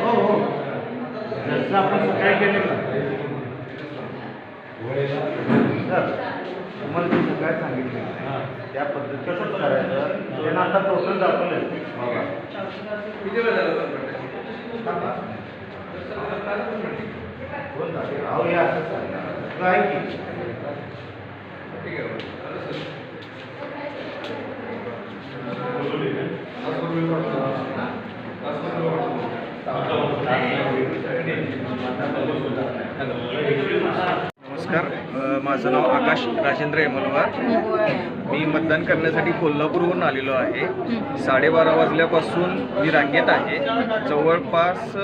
हो हो. जसं आपण काय केलं सर तुम्हाला मी काय सांगितलं त्या पद्धती कसं करायचं त्यांना आता टोटल दाखवलं किती वेळ झाला दोन अहो हे असं सांगा काय की. नमस्कार. माझं नाव आकाश राजेंद्र यमनवार. मी मतदान करण्यासाठी कोल्हापूरहून आलेलो आहे. साडेबारा वाजल्यापासून मी रांगेत आहे. जवळपास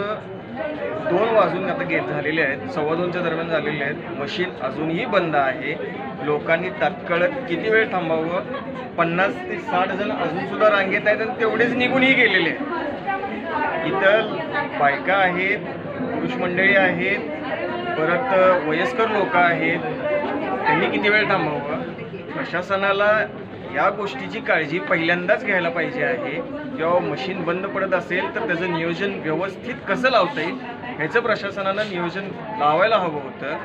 दोन वाजून आता गेट झालेले आहेत. सव्वा दोनच्या दरम्यान झालेले आहेत. मशीन अजूनही बंद आहे. लोकांनी तात्काळ किती वेळ थांबावं? पन्नास ते साठ जण अजूनसुद्धा रांगेत आहेत आणि तेवढेच निघूनही गेलेले आहेत. इथं बायका आहेत पुरुष मंडळी आहेत परत वयस्कर लोक आहेत. त्यांनी किती वेळ थांबावं? प्रशासनाला या गोष्टीची काळजी पहिल्यांदाच घ्यायला पाहिजे आहे. जेव्हा मशीन बंद पडत असेल तर त्याचं नियोजन व्यवस्थित कसं लावता येईल ह्याचं प्रशासनानं नियोजन लावायला हवं होतं.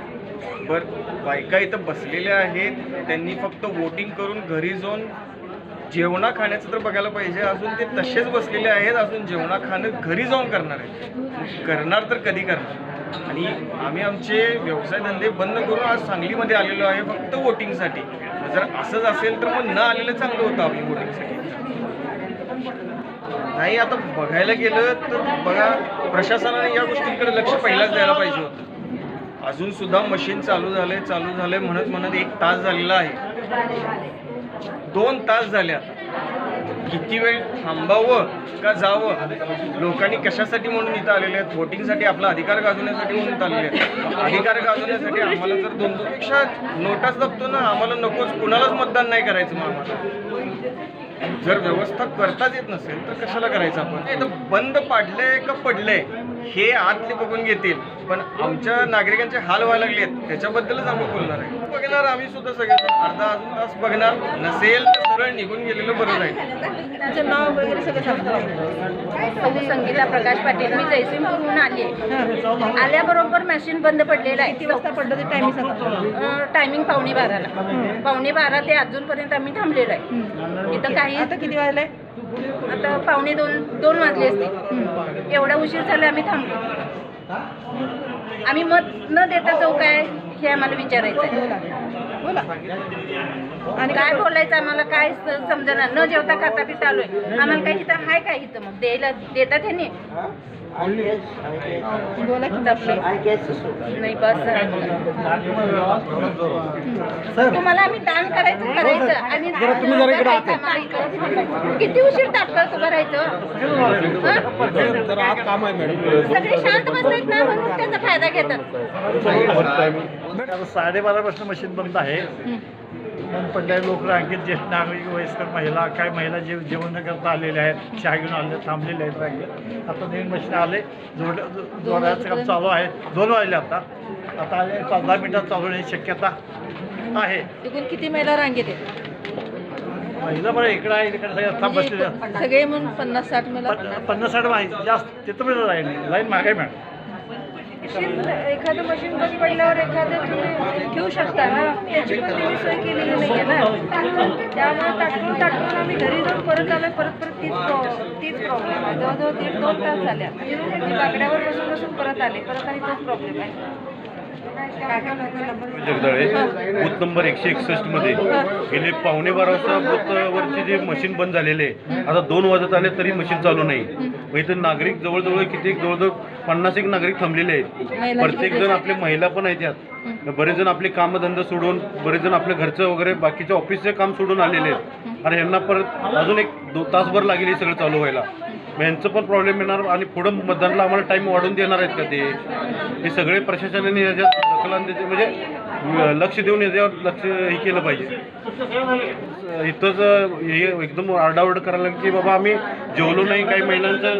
बरं बायका इथं बसलेल्या आहेत. त्यांनी फक्त वोटिंग करून घरी जाऊन जेवणा खाण्याचं तर बघायला पाहिजे. अजून ते तसेच बसलेले आहेत. अजून जेवणा खाणं घरी जाऊन करणार आहे करणार तर कधी करणार? आणि आम्ही आमचे व्यवसाय धंदे बंद करून आज सांगलीमध्ये आलेलो आहे फक्त वोटिंगसाठी. जर असंच असेल तर मग न आलेलं चांगलं होतं आम्ही वोटिंगसाठी. नाही आता बघायला गेलं तर बघा प्रशासनाने या गोष्टींकडे लक्ष पहिलाच द्यायला पाहिजे होतं. अजून सुद्धा मशीन चालू झालंय चालू झालंय म्हणत म्हणत एक तास झालेला आहे. दोन तास झाले आता. किती वेळ थांबावं का जावं? लोकांनी कशासाठी म्हणून इथं आलेले आहेत? वोटिंगसाठी आपला अधिकार गाजवण्यासाठी म्हणून इथं आलेले आहेत. अधिकार गाजवण्यासाठी आम्हाला जर दोन दोन पेक्षा नोटाच दाबतो ना आम्हाला नकोच. कुणालाच मतदान नाही करायचं मग आम्हाला. जर व्यवस्था करताच येत नसेल तर कशाला करायचं आपण? इथं बंद पाडलंय का पडलंय? हे आतले बघून घेतील. पण आमच्या नागरिकांचे हाल व्हायला लागलेत त्याच्याबद्दलच आम्ही बोलणार आहे. बघणार आम्ही सुद्धा सगळे अर्धा अजून तास बघणार. नसेल तर सरळ निघून गेलेलं बरं राहील तुमचं नाव वगैरे सगळं सांगतो. सौ संगीता प्रकाश पाटील. मी जयसिंगपूरहून आली आहे. आल्याबरोबर मशीन बंद पडलेलं किती आहे वाजता पडलं ते टायमिंग सांगा. टायमिंग पावणे बाराला. पावणे बारा ते अजूनपर्यंत आम्ही थांबलेलो आहे. इथं काही आता किती वाजले? आता पावणे दोन दोन वाजले असते एवढा उशीर झाला आम्ही थांबलो. आम्ही मत न देता जाऊ काय हे आम्हाला विचारायचं आहे बोला. आणि काय बोलायचं आम्हाला काय स- समजेना न जेवता खाता पिता आलोय. आम्हाला काय इथं आहे काय इथं मग? द्यायला देतात ह्याने? बोला की नाही बस. तुम्हाला आम्ही दान करायचं करायचं. आणि तुम्ही जरा इकडे किती उशीर तात्काळ उभं राहायचं? हं? सगळे शांत ना म्हणून त्याचा फायदा घेतात. आता साडेबारापासून मशीन बंद आहे. पडलेले लोक रांगेत ज्येष्ठ नागरिक वयस्कर महिला काय महिला जे जेवण न करता आलेल्या आहेत चहा घेऊन आले थांबलेले आहेत रांगेत. आता नवीन मशीन आले जोड जोडायचं काम चालू आहे. दोन वाजले आता. आता आले पंधरा मिनिटात चालू होण्याची शक्यता आहे. एकूण किती महिला रांगेत आहेत? महिला बरं इकडं आहे इकडे सगळे आता बसलेले आहेत. म्हणजे सगळे म्हणून पन्नास साठ महिला पन्ना- पन्नास साठ माहिती जास्त तिथं पण लाईन आहे. लाईन मागे मॅडम एखादं मशीन बंद पडल्यावर एखादं तुम्ही शकता ना? त्याची पण तुम्ही सोय केलेली नाही आहे ना? त्यामुळे ताटकून ताटकून आम्ही घरी जाऊन परत आलो परत परत तीच प्रॉ- तीच प्रॉब्लेम आहे. जवळजवळ दीड दोन तास झाल्या मी बाकड्यावर बसून बसून परत आले. परत आणि तोच प्रॉब्लेम आहे. जगदाळे बूथ नंबर एकशे एकसष्टमध्ये. गेले पावणे बारा वाजता बूथवरचे जे मशीन बंद झालेले आहे आता दोन वाजत आले तरी मशीन चालू नाही. मग इथं नागरिक जवळजवळ किती जवळजवळ पन्नास एक नागरिक थांबलेले आहेत. प्रत्येक जण आपले महिला पण आहेत यात. बरेच जण आपले कामधंदा सोडून बरेच जण आपल्या घरचं वगैरे बाकीचे ऑफिसचे काम सोडून आलेले आहेत. आणि यांना परत अजून एक दो तासभर लागेल हे सगळं चालू व्हायला. मग यांचं पण प्रॉब्लेम येणार आणि पुढं मतदानाला आम्हाला टाईम वाढून देणार आहेत का ते? हे सगळे प्रशासनाने याच्यात दखलांदाजी म्हणजे लक्ष देऊन याच्यावर लक्ष हे केलं पाहिजे. इथंच हे एकदम आरडाओरड करायला लागलं की बाबा आम्ही जेवलो नाही काही महिलांचं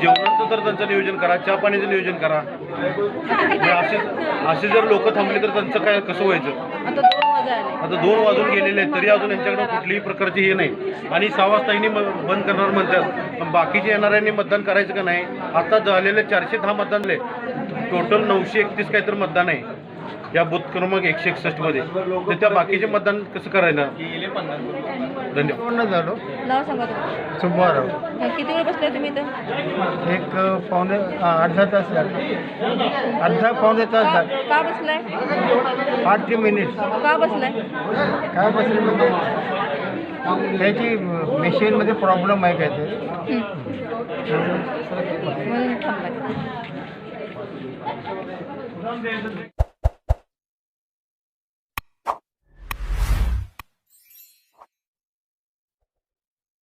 जेवणाचं तर त्यांचं नियोजन करा चहा पाण्याचं नियोजन करा. म्हणजे असे असे जर लोक थांबले तर त्यांचं काय कसं व्हायचं? आता दोन वाजून गेलेले आहेत तरी अजून यांच्याकडे कुठलीही प्रकारची हे नाही. आणि सहा वाजता यांनी बंद करणार म्हणतात पण बाकीचे येणाऱ्यांनी मतदान करायचं का नाही? आता झालेले चारशे दहा मतदानले. टोटल नऊशे एकतीस काहीतरी मतदान आहे. या बूथ क्रमांक एकशे एकसष्टमध्ये तर त्या बाकीचे मतदान कसं करायला? धन्यवाद. झालो. नाव सांगा तुम्ही. सुब्बाराव. किती वेळ बसलाय तुम्ही इथं? एक पावणे अर्धा तास झाला. अर्धा पावणे तास का झाला. का बसलाय? आठ मिनिट. का बसलाय? काय बसले म्हणजे? त्याची मेशीनमध्ये प्रॉब्लेम आहे काय ते म्हणून थांबलाय. Vamos ver,